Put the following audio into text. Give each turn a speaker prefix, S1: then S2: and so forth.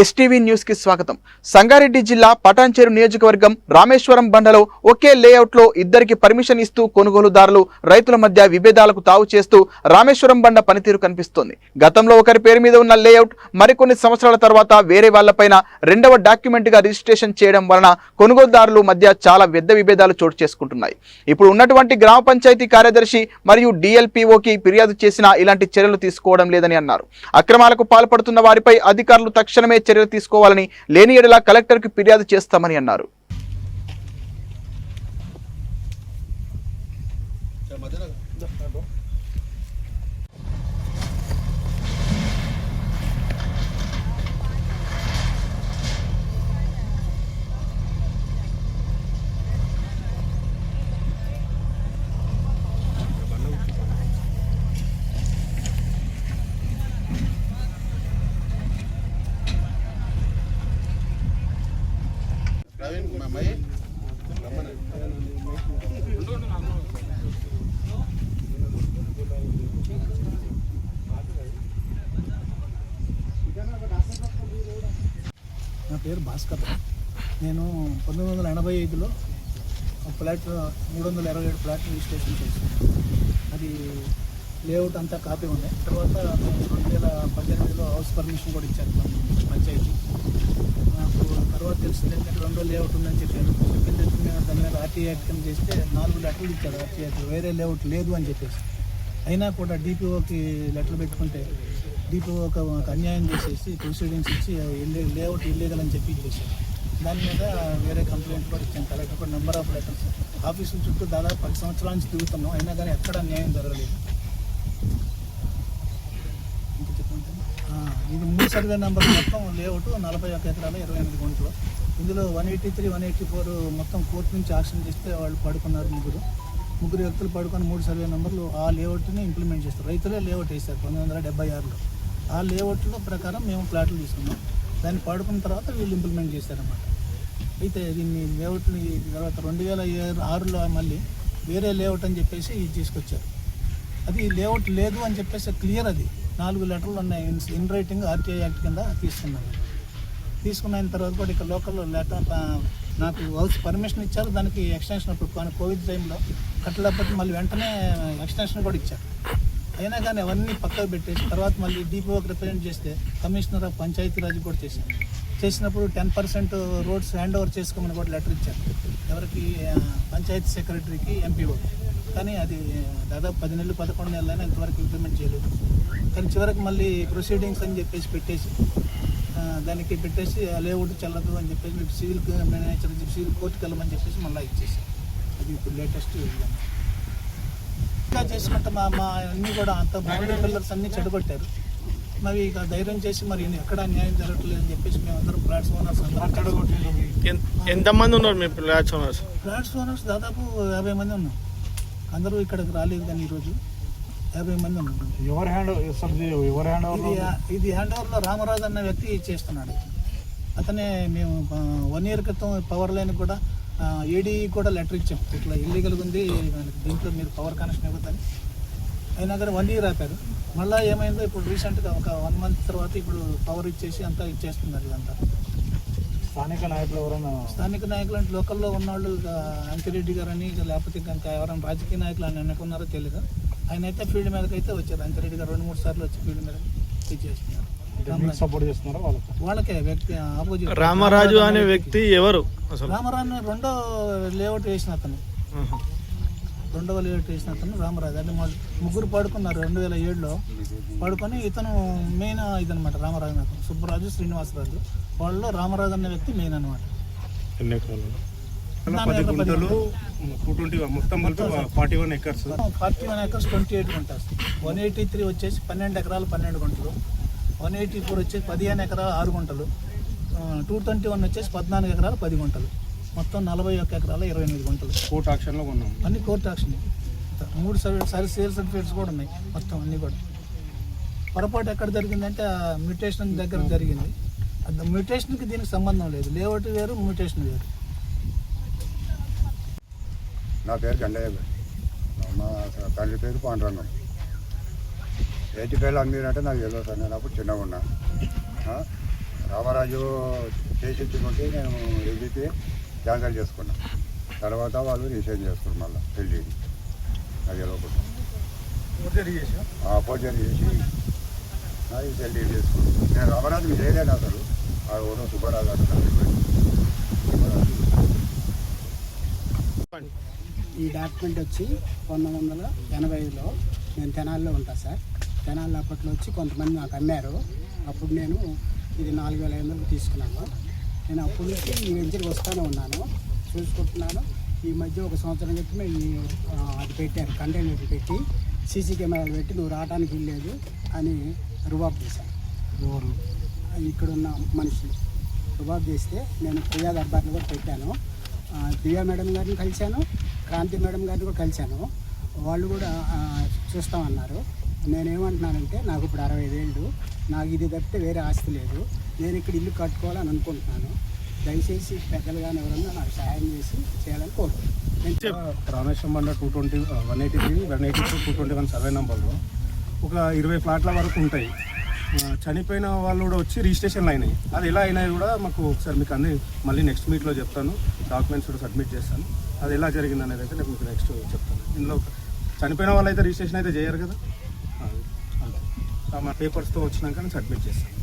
S1: STV న్యూస్కి స్వాగతం. సంగారెడ్డి జిల్లా పటాన్చేరు నియోజకవర్గం రామేశ్వరం బండలో ఒకే లేఅవుట్లో ఇద్దరికి పర్మిషన్ ఇస్తూ కొనుగోలుదారులు రైతుల మధ్య విభేదాలకు తావు చేస్తూ రామేశ్వరం బండ పనితీరు కనిపిస్తోంది. గతంలో ఒకరి పేరు మీద ఉన్న లేఅవుట్ మరికొన్ని సంవత్సరాల తర్వాత వేరే వాళ్ళపైన రెండవ డాక్యుమెంట్గా రిజిస్ట్రేషన్ చేయడం వలన కొనుగోలుదారులు మధ్య చాలా పెద్ద విభేదాలు చోటు చేసుకుంటున్నాయి. ఇప్పుడు ఉన్నటువంటి గ్రామ పంచాయతీ కార్యదర్శి మరియు డిఎల్పిఓకి ఫిర్యాదు చేసినా ఇలాంటి చర్యలు తీసుకోవడం లేదని అన్నారు. అక్రమాలకు పాల్పడుతున్న వారిపై అధికారులు తక్షణమే చర్యలు తీసుకోవాలని లేని ఎడలా కలెక్టర్కు ఫిర్యాదు చేస్తామని అన్నారు.
S2: ప్రవీణ్ మా
S3: నా పేరు భాస్కర్. నేను పంతొమ్మిది వందల ఎనభై ఐదులో ఫ్లాట్ మూడు వందల ఇరవై ఏడు ఫ్లాట్ రిజిస్ట్రేషన్ చేశాను. అది లేఅవుట్ అంతా కాపీ ఉన్నాయి తర్వాత రెండు వేల పద్దెనిమిదిలో హౌస్ పర్మిషన్ కూడా ఇచ్చారు పంచాయతీ. నాకు తర్వాత తెలిసింది ఏంటంటే రెండో లేఅవుట్ ఉందని చెప్పారు. చెప్పింది మేము దాని మీద ఆర్టీఐ యాక్ట్ కింద చేస్తే నాలుగు లెటర్లు ఇచ్చారు ఆర్టీ వేరే లేఅవుట్ లేదు అని చెప్పేసి. అయినా కూడా డిపిఓకి లెటర్ పెట్టుకుంటే డిపిఓ ఒక అన్యాయం చేసేసి ప్రొసీడింగ్స్ ఇచ్చి లేఅవుట్ ఇల్లీగల్ అని చెప్పి ఇచ్చేసారు దాని మీద వేరే కంప్లైంట్ కూడా ఇచ్చాను. కలెక్టర్ కూడా నెంబర్ ఆఫ్ లెటర్స్. ఆఫీసు చుట్టూ దాదాపు పది సంవత్సరాల నుంచి తిరుగుతున్నాం. అయినా కానీ ఎక్కడ న్యాయం జరగలేదు. ఇది మూడు సర్వే నెంబర్ మొత్తం లేఅవుట్ నలభై ఒక ఎకరాలు ఇరవై ఎనిమిది గుంటలు. ఇందులో one eighty three one eighty four మొత్తం కోర్టు నుంచి యాక్షన్ చేస్తే వాళ్ళు పడుకున్నారు ముగ్గురు. ముగ్గురు వ్యక్తులు పడుకొని మూడు సర్వే నెంబర్లు ఆ లేఅవుట్ని ఇంప్లిమెంట్ చేస్తారు. రైతులే లేఅవుట్ వేశారు పంతొమ్మిది వందల డెబ్బై ఆరులో. ఆ లేఅవుట్లో ప్రకారం మేము ప్లాట్లు తీసుకున్నాం. దాన్ని పడుకున్న తర్వాత వీళ్ళు ఇంప్లిమెంట్ చేశారన్నమాట. అయితే దీన్ని లేఅవుట్ని తర్వాత రెండు వేల ఆరులో మళ్ళీ వేరే లేఅవుట్ అని చెప్పేసి ఇది తీసుకొచ్చారు. అది లేఅవుట్ లేదు అని చెప్పేసి క్లియర్ అది. నాలుగు లెటర్లు ఉన్నాయి. ఇన్- రైటింగ్ ఆర్టీఐ యాక్ట్ కింద తీసుకున్నాను. తీసుకున్న తర్వాత కూడా ఇక్కడ లోకల్లో లెటర్ నాకు హౌస్ పర్మిషన్ ఇచ్చారు. దానికి ఎక్స్టెన్షన్ అప్పుడు కానీ కోవిడ్ టైంలో కట్టలేకపోతే మళ్ళీ వెంటనే ఎక్స్టెన్షన్ కూడా ఇచ్చారు. అయినా కానీ అవన్నీ పక్కకు పెట్టేసి తర్వాత మళ్ళీ డిపిఓకి రిప్రజెంట్ చేస్తే కమిషనర్ ఆఫ్ పంచాయతీరాజ్ కూడా చేశాను చేసినప్పుడు ten percent roads hand over చేసుకోమని కూడా లెటర్ ఇచ్చారు. ఎవరికి పంచాయతీ సెక్రటరీకి ఎంపీఓ కానీ అది దాదాపు పది నెలలు పదకొండు నెలలైనా ఇంతవరకు ఇంప్లిమెంట్ చేయలేదు. కానీ చివరికి మళ్ళీ ప్రొసీడింగ్స్ అని చెప్పేసి పెట్టేసి దానికి పెట్టేసి లేఅవుట్ చెల్లదు అని చెప్పేసి మీకు సివిల్ మేనేజర్ సివిల్ కోర్టుకి వెళ్ళమని చెప్పేసి మళ్ళీ ఇచ్చేసి అది ఇప్పుడు లేటెస్ట్ ఇంకా చేసుకుంటే మా మా అన్నీ కూడా అంత బౌండరీ పిల్లర్స్ అన్నీ చెడగొట్టారు. మరి ఇక ధైర్యం చేసి మరి ఎక్కడ న్యాయం జరగట్లేదు అని చెప్పేసి మేము అందరం ఫ్లాట్స్ ఓనర్స్ అందరం
S4: ఎన్- ఎంతమంది ఉన్నారు మీ ఫ్లాట్స్ ఓనర్స్
S3: ఫ్లాట్స్ ఓనర్స్ దాదాపు యాభై మంది ఉన్నాం. అందరూ ఇక్కడికి రాలేదు కానీ ఈరోజు యాభై మంది ఉన్నాం
S5: ఎవరి హ్యాండ్ సబ్జీ ఎవరి హ్యాండ్
S3: ఇది హ్యాండ్ ఓవర్లో రామరాజు అన్న వ్యక్తి చేస్తున్నాడు. అతనే మేము వన్ ఇయర్ క్రితం పవర్ లైన్ కూడా ఏడీ కూడా లెటర్ ఇచ్చాం. ఇట్లా ఇల్లీగల్ ఉంది దీంట్లో మీరు పవర్ కనెక్షన్ ఇవ్వద్దని. అయినా కానీ వన్ ఇయర్ ఆపారు. మళ్ళీ ఏమైందో ఇప్పుడు రీసెంట్గా ఒక వన్ మంత్ తర్వాత ఇప్పుడు పవర్ ఇచ్చేసి అంతా ఇచ్చేస్తున్నారు ఇదంతా.
S5: స్థానిక నాయకులు ఎవరైనా
S3: స్థానిక నాయకులు అంటే లోకల్లో ఉన్నవాళ్ళు అంకిరెడ్డి గారు అని లేకపోతే ఇంకా ఎవరైనా రాజకీయ నాయకులు అని అనుకున్నారో తెలియదు ఆయన అయితే ఫీల్డ్ మీదకి అయితే వచ్చారు. అంకిరెడ్డి గారు రెండు మూడు సార్లు వచ్చి ఫీల్డ్ మీద ఇచ్చేస్తున్నారు
S5: మీకు సపోర్ట్ చేస్తున్నారా వాళ్ళకి?
S3: వాళ్ళకే వ్యక్తి ఆపోజిట్
S4: రామరాజు అనే వ్యక్తి ఎవరు
S3: రామరాజు రెండో లేఅవుట్ వేసిన అతను. రెండవ లేఅవుట్ వేసిన అతను రామరాజు. అంటే ముగ్గురు పడుకున్నారు రెండు వేల ఏడులో. పడుకొని ఇతను మెయిన్ ఇదనమాట రామరాజు అతను. సుబ్బరాజు శ్రీనివాసరాజు. వాళ్ళలో రామరాజు అనే వ్యక్తి మెయిన్ అనమాట
S4: ఎన్ని ఎకరాలు
S6: పది గుంటలు టూ ట్వంటీ మొత్తం కలిపి forty one acres.
S3: Forty one acres twenty eight guntas one eighty three వచ్చేసి పన్నెండు ఎకరాలు పన్నెండు గుంటలు. వన్ ఎయిటీ ఫోర్ వచ్చేసి పదిహేను ఎకరాలు ఆరు గుంటలు. టూ ట్వంటీ వన్ వచ్చేసి పద్నాలుగు ఎకరాలు పది గుంటలు. మొత్తం నలభై ఒక్క ఎకరాలు ఇరవై ఎనిమిది గుంటలు.
S6: కోర్ట్ ఆక్షన్లో కొన్నాం.
S3: అన్ని కోర్టు యాక్షన్. మూడు సర్వే సరి సేల్ సర్టిఫికేట్స్ కూడా ఉన్నాయి మొత్తం అన్నీ కూడా. పొరపాటు ఎక్కడ జరిగిందంటే మ్యూటేషన్ దగ్గర జరిగింది. మ్యూటేషన్కి దీనికి సంబంధం లేదు. లేఅవుట్ వేరు మ్యూటేషన్ వేరు.
S2: నా పేరు గండయ్య మా తండ్రి పేరు పాండురంగం. ఏటి పేర్లు అమ్మిరంటే నాకు తెలియదు సార్. నేను అప్పుడు చిన్నగా ఉన్నా. ఆ? రామరాజు చేసి ఇచ్చుకుంటే నేను ఎగితే క్యాన్సల్ చేసుకున్నా. తర్వాత వాళ్ళు రిసైన్ చేసుకున్నారు మళ్ళీ పెళ్ళి. అది లోపల
S6: ఫోర్జరీ చేసా
S2: నాది పెళ్ళి చేసుకున్నాను నేను రామరాజు చేయలేను అసలు. ఆ ఊరు సుబ్బారాజు గారు
S7: ఈ డాక్యుమెంట్ వచ్చి పంతొమ్మిది వందల ఎనభై ఐదులో నేను తెనాల్లో ఉంటా సార్. తెనాల్లో అప్పట్లో వచ్చి కొంతమంది నాకు అమ్మారు. అప్పుడు నేను ఇది నాలుగు వేల ఐదు వందలకు తీసుకున్నాను. నేను అప్పటి నుంచి ఈ వెంచర్కి వస్తూనే ఉన్నాను. చూసుకుంటున్నాను. ఈ మధ్య ఒక సంవత్సరం క్రితమే ఈ అది పెట్టారు. కంటైనర్ పెట్టి సీసీ కెమెరాలు పెట్టి నువ్వు రావడానికి వీల్లేదు అని రుబాబ్ చేశాను
S5: ఇక్కడున్న
S7: ఇక్కడ ఉన్న మనుషులు రుబాబ్ చేస్తే నేను ప్రియా దర్బార్ని కూడా పెట్టాను. ప్రియా మేడం గారిని కలిశాను క్రాంతి మేడం గారిని కూడా కలిశాను. వాళ్ళు కూడా చూస్తామన్నారు. నేనేమంటున్నానంటే నాకు ఇప్పుడు అరవై ఐదేళ్ళు నాకు ఇది తప్పితే వేరే ఆస్తి లేదు. నేను ఇక్కడ ఇల్లు కట్టుకోవాలని అనుకుంటున్నాను. దయచేసి పెద్దలు కానీ ఎవరన్నా నాకు సహాయం చేసి చేయాలని కోరుకుంటున్నాను.
S6: రామేశ్వరం బండ two twenty one eighty three one eighty two two twenty one survey నెంబర్లో ఒక ఇరవై ఫ్లాట్ల వరకు ఉంటాయి. చనిపోయిన వాళ్ళు కూడా వచ్చి రిజిస్ట్రేషన్లు అయినాయి. అది ఎలా అయినాయి కూడా మాకు ఒకసారి మీకు అన్ని మళ్ళీ నెక్స్ట్ మీట్లో చెప్తాను. డాక్యుమెంట్స్ కూడా సబ్మిట్ చేస్తాను. అది ఎలా జరిగింది అనేది అయితే నేను మీకు నెక్స్ట్ చెప్తాను. ఇందులో చనిపోయిన వాళ్ళు అయితే రిజిస్ట్రేషన్ అయితే చేయరు కదా? మా పేపర్స్తో వచ్చినాక నేను సబ్మిట్ చేస్తాను.